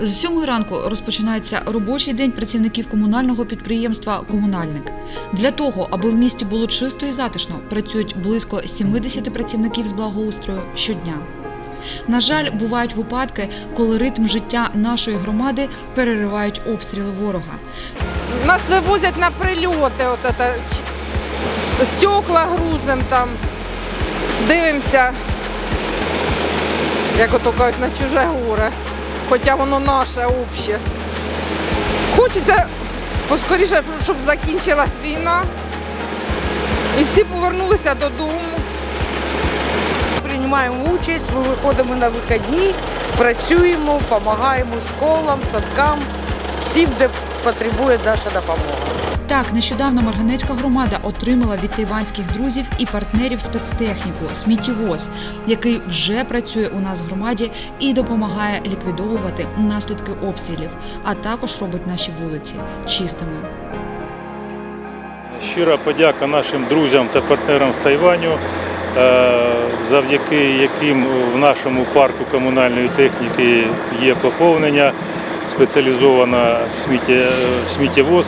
З сьомої ранку розпочинається робочий день працівників комунального підприємства Комунальник. Для того, аби в місті було чисто і затишно, працюють близько 70 працівників з благоустрою щодня. На жаль, бувають випадки, коли ритм життя нашої громади переривають обстріли ворога. Нас вивозять на прильоти, от с- стекла грузим там, дивимося, як ото кажуть, на чуже горе, хоча воно наше обще. Хочеться поскоріше, щоб закінчилась війна і всі повернулися додому. Приймаємо участь, ми виходимо на вихідні, працюємо, допомагаємо школам, садкам, всім, де потребує наша допомога. Так, нещодавно Марганецька громада отримала від тайванських друзів і партнерів спецтехніку сміттєвоз, який вже працює у нас в громаді і допомагає ліквідовувати наслідки обстрілів, а також робить наші вулиці чистими. Щира подяка нашим друзям та партнерам з Тайваню, е, завдяки яким в нашому парку комунальної техніки є поповнення, спеціалізована сміття- сміттєвоз.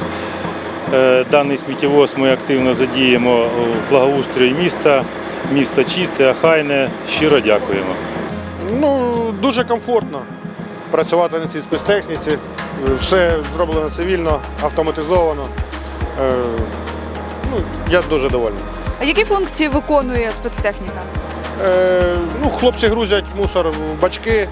Е, Даний сміттєвоз ми активно задіємо в благоустрої міста. Місто чисте, ахайне. Щиро дякуємо. Ну, дуже комфортно працювати на цій спецтехніці. Все зроблено цивільно, автоматизовано. Е, Ну, я дуже довольний. А які функції виконує спецтехніка? Е, Ну, хлопці грузять мусор в бачки,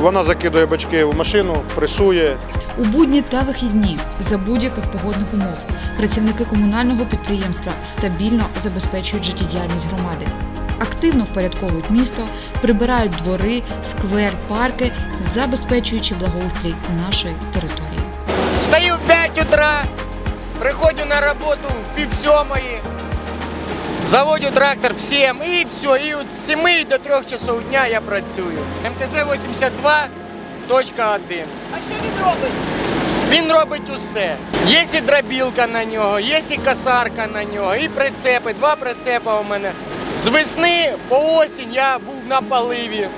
вона закидує бачки в машину, пресує. У будні та вихідні за будь-яких погодних умов працівники комунального підприємства стабільно забезпечують життєдіяльність громади. Активно впорядковують місто, прибирають двори, сквер, парки, забезпечуючи благоустрій нашої території. Встаю в 5 утра, приходжу на работу в пів сьомої, заводю трактор в 7 і все. І от з 7 до 3 часов дня я працюю. МТЗ 82.1. А що він робить? Він робить усе. Є і дробілка на нього, є і косарка на нього, і прицепи. Два прицепа у мене. З весни по осінь я був на поливі.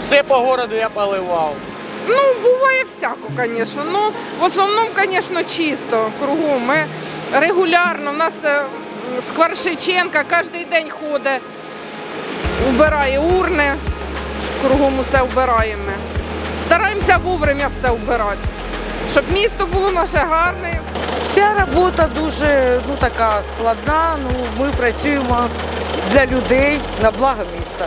Все по городу я поливав. Ну, буває всяко, звісно. Ну, в основному, звісно, чисто кругом. Ми регулярно, у нас сквер кожен день ходить, убирає урни, кругом усе вбираємо. Стараємося вовремя все вбирати, щоб місто було наше гарне. Вся робота дуже ну, така складна, ну, ми працюємо для людей на благо міста.